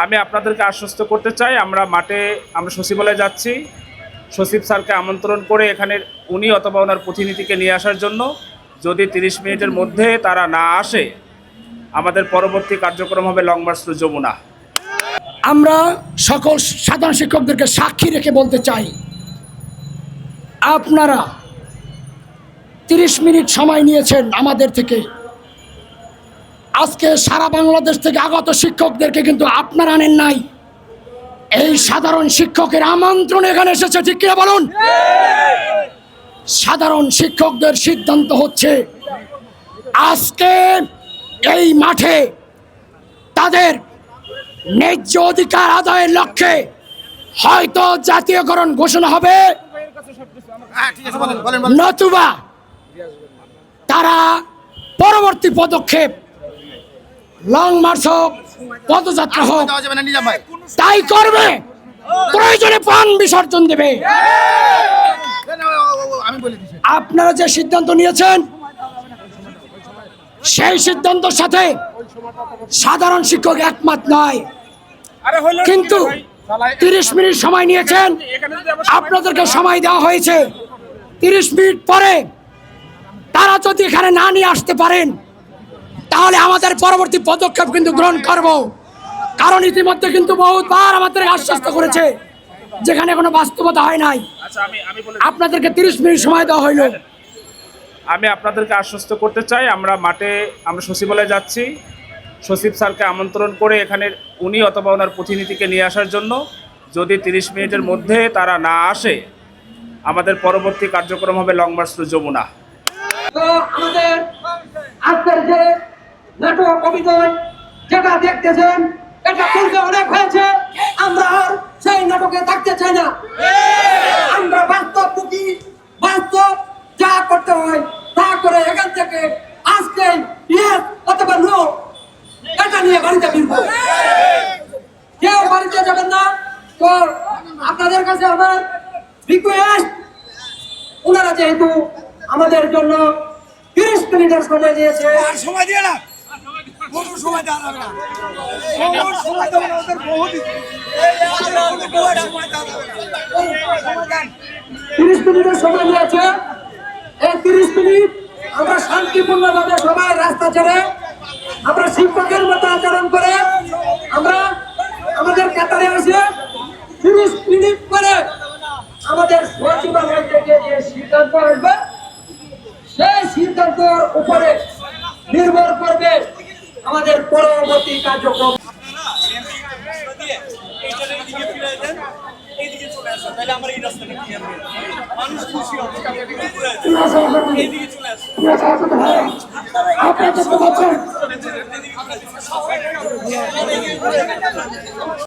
আমি আপনাদেরকে আশ্বস্ত করতে চাই, আমরা মাঠে, আমরা সচিবালয়ে যাচ্ছি। সচিব স্যারকে আমন্ত্রণ করে এখানে উনি অথবা ওনার প্রতিনিধিকে নিয়ে আসার জন্য যদি তিরিশ মিনিটের মধ্যে তারা না আসে, আমাদের পরবর্তী কার্যক্রম হবে লং মার্চ টু যমুনা। আমরা সকল সাধারণ শিক্ষকদেরকে সাক্ষী রেখে বলতে চাই, আপনারা তিরিশ মিনিট সময় নিয়েছেন আমাদের থেকে। আজকে সারা বাংলাদেশ থেকে আগত শিক্ষকদেরকে কিন্তু আপনারা আনেন নাই। এই সাধারণ শিক্ষকের আমন্ত্রণ এখানে এসেছে ঠিক কিনা বলুন? সাধারণ শিক্ষকদের সিদ্ধান্ত হচ্ছে আজকে এই মাঠে তাদের ন্যায্য অধিকার আদায়ের লক্ষ্যে হয়তো জাতীয়করণ ঘোষণা হবে। নতুবা তারা পরবর্তী পদক্ষেপ লং মার্চ হোক পদযাত্রা হোক তাই করবে। প্রয়োজনে প্রাণ বিসর্জন দেবে। আপনারা যে সিদ্ধান্ত নিয়েছেন সেই সিদ্ধান্তের সাথে সাধারণ শিক্ষক একমত নয়। কিন্তু তিরিশ মিনিট সময় নিয়েছেন। আপনাদেরকে সময় দেওয়া হয়েছে তিরিশ মিনিট পরে তারা যদি এখানে না নিয়ে আসতে পারেন তাহলে আমাদের পরবর্তী পদক্ষেপ কিন্তু গ্রহণ করব। কারণ ইতিমধ্যে কিন্তু বহুতবার আমাদের আশ্বস্ত করেছে যেখানে কোনো বাস্তবতা হয় নাই। আচ্ছা আমি আমি আপনাদেরকে তিরিশ মিনিট সময় দেওয়া হইল। আমি আপনাদেরকে আশ্বস্ত করতে চাই আমরা মাঠে আমরা সচিবালয়ে যাচ্ছি। সচিব স্যারকে আমন্ত্রণ করে এখানে উনি অথবা ওনার প্রতিনিধিকে নিয়ে আসার জন্য যদি তিরিশ মিনিটের মধ্যে তারা না আসে আমাদের পরবর্তী কার্যক্রম হবে লং মার্চ টু যমুনা। আমাদের আজকের যে নাটক অভিনয় যেটা দেখতেছেন, এটা পূর্বে অনেক হয়েছে। আমরা আর সেই নাটকে থাকতে চাই না। আমরা বাস্তব মুখী বাস্তব যা করতে হয় তা করে এখান থেকে আজকে ইয়েস অথবা নো এটা নিয়ে বাড়িতে ফিরবো। কেউ বাড়িতে যাবেন না। তো আপনাদের কাছে আমার রিকোয়েস্ট ওনারা যেহেতু আমাদের জন্য তিরিশ মিনিটের সময় দিয়েছে, আর সময় দিয়ে না। কোনো সময় কোনো সময় তিরিশ সময় তিরিশ মিনিট আমরা শান্তিপূর্ণভাবে সবাই রাস্তা ছেড়ে আমরা শিক্ষকের মতো আচরণ করে আমরা আমাদের কাতারে আসে। তিরিশ মিনিট পরে আমাদের থেকে সিদ্ধান্ত আসবে, সেই সিদ্ধান্তের উপরে নির্ভর করবে আমাদের পরবর্তী কার্যক্রম আপনারা